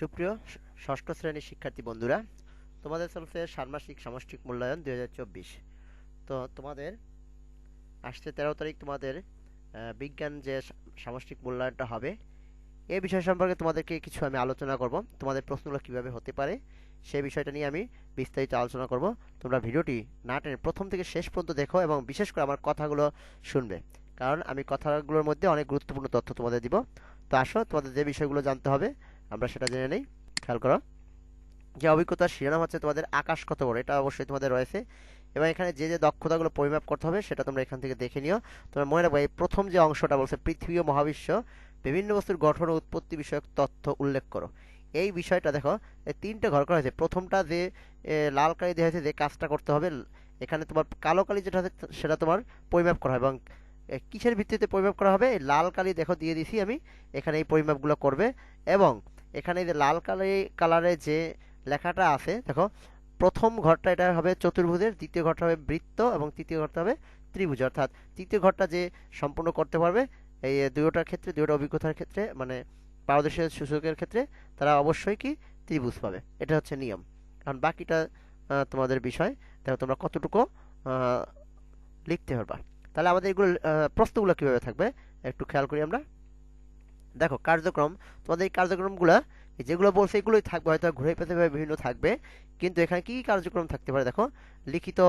সুপ্রিয় ষষ্ঠ শ্রেণির শিক্ষার্থী বন্ধুরা, তোমাদের চলছে ষান্মাসিক সামষ্টিক মূল্যায়ন দু হাজার চব্বিশ। তো তোমাদের আসছে তেরো তারিখ তোমাদের বিজ্ঞান যে সামষ্টিক মূল্যায়নটা হবে এই বিষয় সম্পর্কে তোমাদেরকে কিছু আমি আলোচনা করব, তোমাদের প্রশ্নগুলো কীভাবে হতে পারে সেই বিষয়টা নিয়ে আমি বিস্তারিত আলোচনা করব। তোমরা ভিডিওটি না টেনে প্রথম থেকে শেষ পর্যন্ত দেখো এবং বিশেষ করে আমার কথাগুলো শুনবে, কারণ আমি কথাগুলোর মধ্যে অনেক গুরুত্বপূর্ণ তথ্য তোমাদের দিব। তো আসো, তোমাদের যে বিষয়গুলো জানতে হবে আমরা সেটা জেনে নেই, খেয়াল করো। যে অভিজ্ঞতার শিরোনাম হচ্ছে তোমাদের আকাশ কত বড়, এটা অবশ্যই তোমাদের রয়েছে। এবং এখানে যে যে দক্ষতাগুলো পরিমাপ করতে হবে, সেটা তোমরা এখান থেকে দেখে নিও। তোমরা মনে রাখব, এই প্রথম যে অংশটা বলছে, পৃথিবী ও মহাবিশ্ব, বিভিন্ন বস্তুর গঠন ও উৎপত্তি বিষয়ক তথ্য উল্লেখ করো। এই বিষয়টা দেখো, এই তিনটে ঘর করা হয়েছে। প্রথমটা যে লাল কালি দেওয়া হয়েছে যে কাজটা করতে হবে, এখানে তোমার কালো কালি যেটা আছে, সেটা তোমার পরিমাপ করা হয় এবং কিসের ভিত্তিতে পরিমাপ করা হবে? লাল কালি দেখো, দিয়ে দিছি আমি, এখানে এই পরিমাপগুলো করবে। এবং এখানে যে লাল কালি, কালারে যে লেখাটা আছে, দেখো, প্রথম ঘরটা এটা হবে চতুর্ভুজের, দ্বিতীয় ঘরটা হবে বৃত্ত এবং তৃতীয় ঘরটা হবে ত্রিভুজ। অর্থাৎ তৃতীয় ঘরটা যে সম্পূর্ণ করতে পারবে, এই দুটোটার ক্ষেত্রে, দুটো অভিজ্ঞতার ক্ষেত্রে মানে পারদর্শী সূচকের ক্ষেত্রে, তারা অবশ্যই কি ত্রিভুজ পাবে। এটা হচ্ছে নিয়ম। কারণ বাকিটা তোমাদের বিষয়, দেখো তোমরা কতটুকু লিখতে পারবা। তাহলে আমাদের এগুলো প্রশ্নগুলো কীভাবে থাকবে, একটু খেয়াল করি আমরা। দেখো, কার্যক্রম, তোমাদের এই কার্যক্রমগুলো যেগুলো বলছে এগুলোই থাকবে, হয়তো ঘুরে পেতে বিভিন্ন থাকবে। কিন্তু এখানে কি কার্যক্রম থাকতে পারে দেখো? লিখিত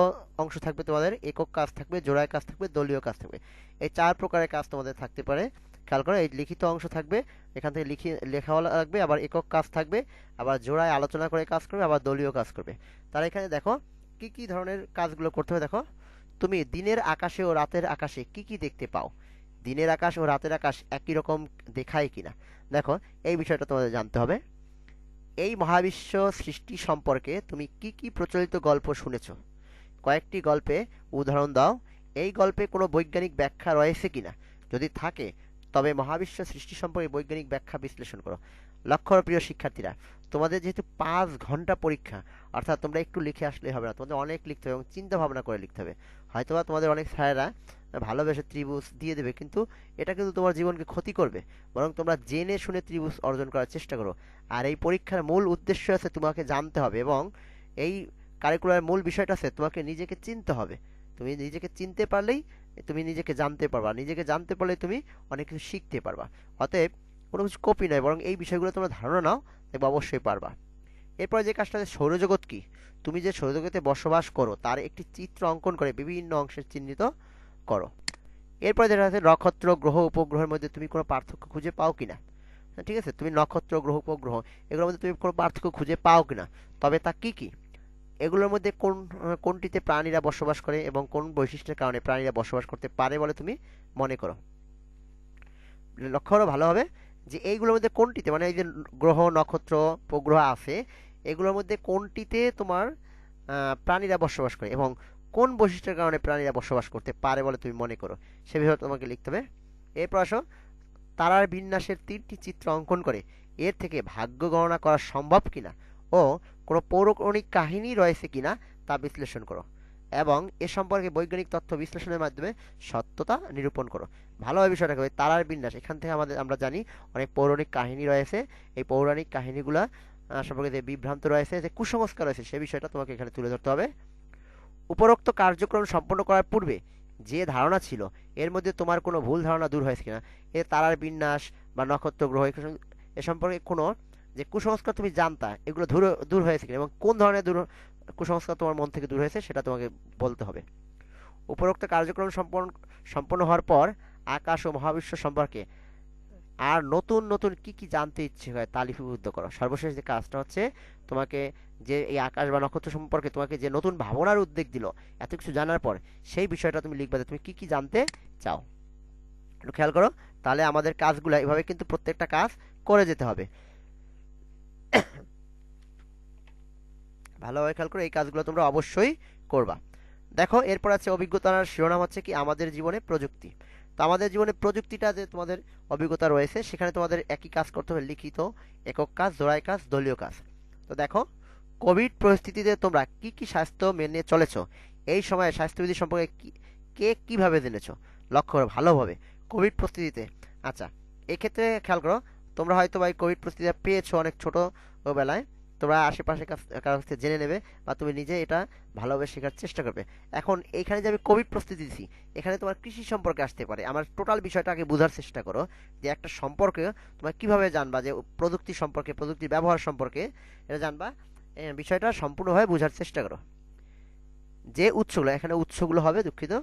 অংশ থাকবে তোমাদের, একক কাজ থাকবে, জোড়ায় কাজ থাকবে, দলীয় কাজ থাকবে। এই চার প্রকারের কাজ তোমাদের থাকতে পারে। খেয়াল করো, এই লিখিত অংশ থাকবে, এখান থেকে লিখি, লেখাও লাগবে, আবার একক কাজ থাকবে, আবার জোড়ায় আলোচনা করে কাজ করবে, আবার দলীয় কাজ করবে। তার এখানে দেখো, কি কি ধরনের কাজগুলো করতে হবে দেখো? তুমি দিনের আকাশে ও রাতের আকাশে কি কি দেখতে পাও? দিনের আকাশ ও রাতের আকাশ একই রকম দেখায় কিনা? দেখো, এই বিষয়টা তোমাদের জানতে হবে। এই মহাবিশ্ব সৃষ্টি সম্পর্কে তুমি কি কি প্রচলিত গল্প শুনেছ? কয়েকটি গল্পে উদাহরণ দাও। এই গল্পে কোনো বৈজ্ঞানিক ব্যাখ্যা রয়েছে কিনা? যদি থাকে তবে মহাবিশ্ব সৃষ্টি সম্পর্কে বৈজ্ঞানিক ব্যাখ্যা বিশ্লেষণ করো। লক্ষ্য প্রিয় শিক্ষার্থীরা, তোমাদের যেহেতু পাঁচ ঘণ্টা পরীক্ষা, অর্থাৎ তোমরা একটু লিখে আসলে হবে না, তোমাদের অনেক লিখতে হবে এবং চিন্তা ভাবনা করে লিখতে হবে। হয়তোবা তোমাদের অনেক স্যারেরা ভালোবেসে ত্রিভুজ দিয়ে দেবে, কিন্তু এটা কিন্তু তোমার জীবনকে ক্ষতি করবে, বরং তোমরা জেনে শুনে ত্রিভুজ অর্জন করার চেষ্টা করো। আর এই পরীক্ষার মূল উদ্দেশ্য আছে তোমাকে জানতে হবে এবং এই কারিকুলার মূল বিষয়টা আছে তোমাকে নিজেকে চিনতে হবে। তুমি নিজেকে চিনতে পারলেই তুমি নিজেকে জানতে পারবা। নিজেকে জানতে পারলে তুমি অনেক কিছু শিখতে পারবা। অতএব কোনো কিছু কপি নয়, বরং এই বিষয়গুলো তোমরা ধারণা নাও, দেখবে অবশ্যই পারবা। এরপরে যে কাজটা আছে, সৌরজগৎ কি? তুমি যে সৌরজগতে বসবাস করো, তার একটি চিত্র অঙ্কন করে বিভিন্ন অংশের চিহ্নিত করো। এরপরে যেটা আছে, নক্ষত্র, গ্রহ, উপগ্রহের মধ্যে তুমি কোনো পার্থক্য খুঁজে পাও কিনা? ঠিক আছে, তুমি নক্ষত্র, গ্রহ, উপগ্রহ, এগুলোর মধ্যে তুমি কোনো পার্থক্য খুঁজে পাও কিনা? তবে তা কি কি? এগুলোর মধ্যে কোন কোনটিতে প্রাণীরা বসবাস করে এবং কোন বৈশিষ্ট্যের কারণে প্রাণীরা বসবাস করতে পারে বলে তুমি মনে করো? লক্ষ্য করো ভালোভাবে যে এইগুলোর মধ্যে কোনটিতে মানে এই যে গ্রহ, নক্ষত্র, উপগ্রহ আছে, এগুলোর মধ্যে কোনটিতে তোমার প্রাণীরা বসবাস করে এবং কোন বৈশিষ্ট্যের কারণে প্রাণীরা বসবাস করতে পারে বলে তুমি মনে করো? সে বিষয়ে তোমাকে লিখতে হবে। এরপর আসো, তারার বিন্যাসের তিনটি চিত্র অঙ্কন করে এর থেকে ভাগ্য গণনা করা সম্ভব কিনা? ও কোনো পৌরাণিক কাহিনী রয়েছে কিনা তা বিশ্লেষণ করো এবং এ সম্পর্কে বৈজ্ঞানিক তথ্য বিশ্লেষণের মাধ্যমে সত্যতা নিরূপণ করো। ভালোভাবে বিষয়টা হবে তারার বিন্যাস। এখান থেকে আমাদের, আমরা জানি অনেক পৌরাণিক কাহিনী রয়েছে। এই পৌরাণিক কাহিনীগুলা সম্পর্কে যে বিভ্রান্ত রয়েছে, যে কুসংস্কার রয়েছে, সে বিষয়টা তোমাকে এখানে তুলে ধরতে হবে। উপরোক্ত কার্যক্রম সম্পন্ন করার পূর্বে যে ধারণা ছিল, এর মধ্যে তোমার কোনো ভুল ধারণা দূর হয়েছে কিনা? এ তারার বিন্যাস বা নক্ষত্র গ্রহ, এ সম্পর্কে কোনো যে কুসংস্কার তুমি জানতা, এগুলো দূর দূর হয়েছে কিনা এবং কোন ধরনের দূর, কুসংস্কার তোমার মন থেকে দূর হয়েছে সেটা তোমাকে বলতে হবে। উপরোক্ত কার্যক্রম সম্পন্ন সম্পন্ন হওয়ার পর আকাশ ও মহাবিশ্ব সম্পর্কে আর নতুন নতুন কি কি জানতে ইচ্ছে হয় তা লিপিবদ্ধ করো। সর্বশেষ যে কাজটা হচ্ছে, তোমাকে যে এই আকাশ বা নক্ষত্র সম্পর্কে তোমাকে যে নতুন ভাবনার উদ্বেগ দিল, এত কিছু জানার পর সেই বিষয়টা তুমি লিখবে তুমি কি কি জানতে চাও। একটু খেয়াল করো, তাহলে আমাদের কাজগুলো এভাবে কিন্তু প্রত্যেকটা কাজ করে যেতে হবে। ভালোভাবে খেয়াল করো এই কাজগুলো তোমরা অবশ্যই করবা। দেখো, এরপর আছে অভিজ্ঞতার শিরোনাম হচ্ছে কি? আমাদের জীবনে প্রযুক্তি। তো আমাদের জীবনে প্রযুক্তিটা যে তোমাদের অভিজ্ঞতা রয়েছে, সেখানে তোমাদের একই কাজ করতে হবে, লিখিত, একক কাজ, জোড়াই কাজ, দলীয় কাজ। তো দেখো, কোভিড পরিস্থিতিতে তোমরা কি কি স্বাস্থ্য মেনে চলেছো? এই সময়ে স্বাস্থ্যবিধি সম্পর্কে কি- কীভাবে জেনেছো? লক্ষ্য করো ভালোভাবে। কোভিড পরিস্থিতিতে আচ্ছা এক্ষেত্রে খেয়াল করো, তোমরা হয়তো বা এই কোভিড প্রস্তুতিটা পেয়েছ অনেক ছোট বেলায় তোমরা আশেপাশে কাছ কারও থেকে জেনে নেবে বা তুমি নিজে এটা ভালোভাবে শেখার চেষ্টা করবে। এখন এখানে যে আমি কোভিড প্রস্তুতি দিছি এখানে তোমার কৃষি সম্পর্কে আসতে পারে। আমার টোটাল বিষয়টা আগে বোঝার চেষ্টা করো যে একটা সম্পর্কে তোমরা কীভাবে জানবা যে প্রযুক্তি সম্পর্কে প্রযুক্তির ব্যবহার সম্পর্কে, এটা জানবা। বিষয়টা সম্পূর্ণভাবে বোঝার চেষ্টা করো। যে উৎসগুলো, এখানে উৎসগুলো হবে দুঃখিত,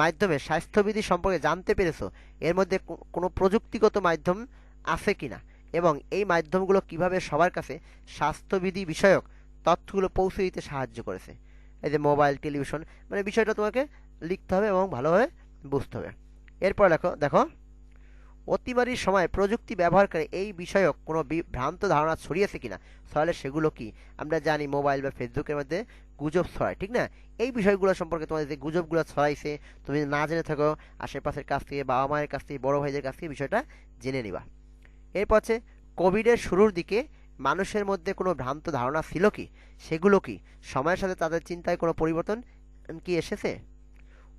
মাধ্যমে স্বাস্থ্যবিধি সম্পর্কে জানতে পেরেছ, এর মধ্যে কোনো প্রযুক্তিগত মাধ্যম আছে কিনা? এবং এই মাধ্যমগুলো কীভাবে সবার কাছে স্বাস্থ্যবিধি বিষয়ক তথ্যগুলো পৌঁছে দিতে সাহায্য করেছে। এই যে মোবাইল, টেলিভিশন মানে বিষয়টা তোমাকে লিখতে হবে এবং ভালোভাবে বুঝতে হবে। এরপর দেখো দেখো অতিমারির সময় প্রযুক্তি ব্যবহার করে এই বিষয়ক কোনো ভ্রান্ত ধারণা ছড়িয়েছে কিনা? তাহলে সেগুলো কি? আমরা জানি মোবাইল বা ফেসবুকের মধ্যে গুজব ছড়ায়, ঠিক না? এই বিষয়গুলো সম্পর্কে তোমাদের যে গুজবগুলো ছড়াইছে, তুমি না জেনে থাকো, আশেপাশের কাছ থেকে বাবা মায়ের কাছ থেকে, বড় ভাইদের কাছ থেকে বিষয়টা জেনে নিবা। এরপর হচ্ছে কোভিডের শুরুর দিকে মানুষের মধ্যে কোনো ভ্রান্ত ধারণা ছিল কি? সেগুলো কি? সময়ের সাথে তাদের চিন্তায় কোনো পরিবর্তন কি এসেছে?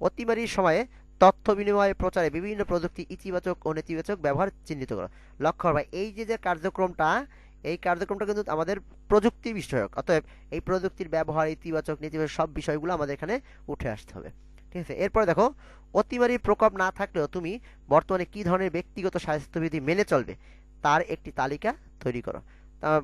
অতিমারির সময়ে তথ্য বিনিময় প্রচারে বিভিন্ন প্রযুক্তি ইতিবাচক ও নেতিবাচক ব্যবহার চিহ্নিত করো। লক্ষ্য করবা এই যে যে কার্যক্রমটা, এই কার্যক্রমটা কিন্তু আমাদের প্রযুক্তি বিষয়ক, অতএব এই প্রযুক্তির ব্যবহার, ইতিবাচক, নেতিবাচক সব বিষয়গুলো আমাদের এখানে উঠে আসতে হবে। ঠিক আছে? এরপরে দেখো অতিমারির প্রকোপ না থাকলেও তুমি বর্তমানে কী ধরনের ব্যক্তিগত স্বাস্থ্যবিধি মেনে চলবে? তার একটি তালিকা তৈরি করো।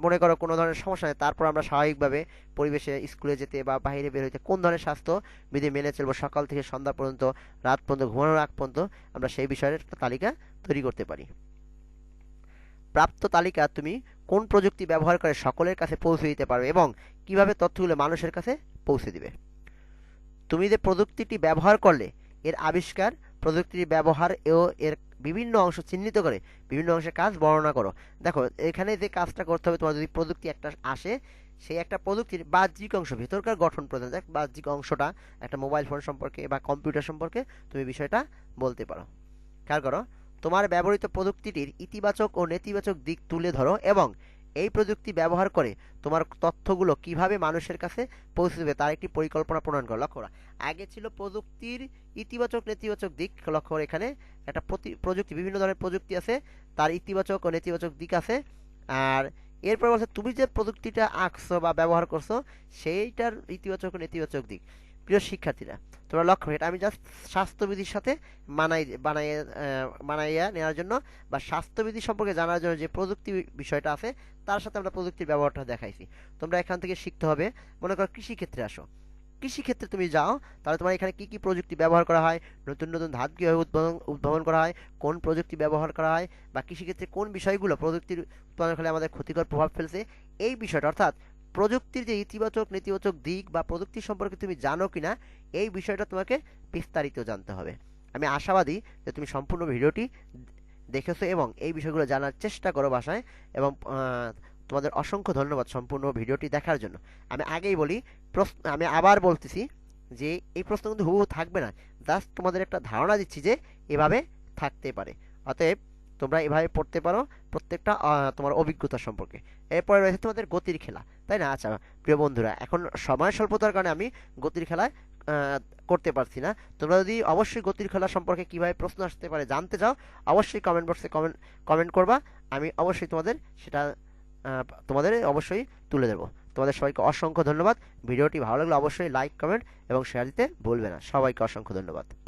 মনে করো কোনো ধরনের সমস্যা নেই, তারপর আমরা স্বাভাবিকভাবে পরিবেশে, স্কুলে যেতে বা বাইরে বের হইতে কোন ধরনের স্বাস্থ্য বিধি মেনে চলবো, সকাল থেকে সন্ধ্যা পর্যন্ত, রাত পর্যন্ত, ঘুমানোর আগ পর্যন্ত আমরা সেই বিষয়ের একটা তালিকা তৈরি করতে পারি। প্রাপ্ত তালিকা তুমি কোন প্রযুক্তি ব্যবহার করে সকলের কাছে পৌঁছে দিতে পারবে এবং কীভাবে তথ্যগুলো মানুষের কাছে পৌঁছে দিবে। তুমি যে প্রযুক্তিটি ব্যবহার করলে, এর আবিষ্কার প্রযুক্তির ব্যবহার ও এর বিভিন্ন অংশ চিহ্নিত করে বিভিন্ন অংশের কাজ বর্ণনা করো। দেখো, এখানে যে কাজটা করতে হবে, তোমার যদি প্রযুক্তি একটা আসে, সেই একটা প্রযুক্তির বাহ্যিক অংশ, ভিতরকার গঠন প্রদান দেখ, বাহ্যিক অংশটা একটা মোবাইল ফোন সম্পর্কে বা কম্পিউটার সম্পর্কে তুমি বিষয়টা বলতে পারো। খেয়াল করো, তোমার ব্যবহৃত প্রযুক্তিটির ইতিবাচক ও নেতিবাচক দিক তুলে ধরো এবং এই প্রযুক্তি ব্যবহার করে তোমার তথ্যগুলো কীভাবে মানুষের কাছে পৌঁছে দেবে তার একটি পরিকল্পনা প্রণয়ন করো। লক্ষ্য করা। আগে ছিল প্রযুক্তির ইতিবাচক নেতিবাচক দিক। লক্ষ্য করো এখানে একটা প্রতি প্রযুক্তি, বিভিন্ন ধরনের প্রযুক্তি আছে। তার ইতিবাচক ও নেতিবাচক দিক আছে। আর এরপর বলছে, তুমি যে প্রযুক্তিটা আঁকছো বা ব্যবহার করছ, সেইটার ইতিবাচক ও নেতিবাচক দিক। প্রিয় শিক্ষার্থীরা তোমরা লক্ষ্য এটা আমি জাস্ট স্বাস্থ্যবিধির সাথে মানাই বানাইয়ে আহ, বানাইয়া নেওয়ার জন্য বা স্বাস্থ্যবিধি সম্পর্কে জানার জন্য যে প্রযুক্তি বিষয়টা আছে তার সাথে আমরা প্রযুক্তির ব্যবহারটা দেখাইছি। তোমরা এখান থেকে শিখতে হবে। মনে করো কৃষিক্ষেত্রে আসো। কৃষিক্ষেত্রে তুমি যাও তাহলে তোমার এখানে কী কী প্রযুক্তি ব্যবহার করা হয় নতুন নতুন ধাপ কীভাবে উদ্ভাবন উদ্ভাবন করা হয় কোন প্রযুক্তি ব্যবহার করা হয় বা কৃষিক্ষেত্রে কোন বিষয়গুলো প্রযুক্তির উৎপাদনের ফলে আমাদের ক্ষতিকর প্রভাব ফেলছে এই বিষয়টা অর্থাৎ প্রযুক্তির যে ইতিবাচক, নেতিবাচক দিক বা প্রযুক্তি সম্পর্কে তুমি জানো কি না এই বিষয়টা তোমাকে বিস্তারিত জানতে হবে। আমি আশাবাদী যে তুমি সম্পূর্ণ ভিডিওটি দেখেছ এবং এই বিষয়গুলো জানার চেষ্টা করো বাসায় এবং তোমাদের অসংখ্য ধন্যবাদ সম্পূর্ণ ভিডিওটি দেখার জন্য। আমি আগেই বলি, প্রশ্ন, আমি আবার বলতেছি যে এই প্রশ্ন কিন্তু হুবহু থাকবে না। জাস্ট তোমাদের একটা ধারণা দিচ্ছি যে এভাবে থাকতে পারে। অতএব তোমরা এভাবে পড়তে পারো প্রত্যেকটা তোমার অভিজ্ঞতা সম্পর্কে। এরপরে রয়েছে তোমাদের গতির খেলা। তাই না? আচ্ছা প্রিয় বন্ধুরা, এখন সময় স্বল্পতার কারণে আমি গতির খেলায় করতে পারছি না। তোমরা যদি অবশ্যই গতির খেলা সম্পর্কে কীভাবে প্রশ্ন আসতে পারে জানতে চাও, অবশ্যই কমেন্ট বক্সে কমেন্ট কমেন্ট করবা। আমি অবশ্যই তোমাদের সেটা তোমাদের অবশ্যই তুলে দেবো তোমাদের সবাইকে অসংখ্য ধন্যবাদ। ভিডিওটি ভালো লাগলে অবশ্যই লাইক কমেন্ট এবং শেয়ার দিতে ভুলবে না। সবাইকে অসংখ্য ধন্যবাদ।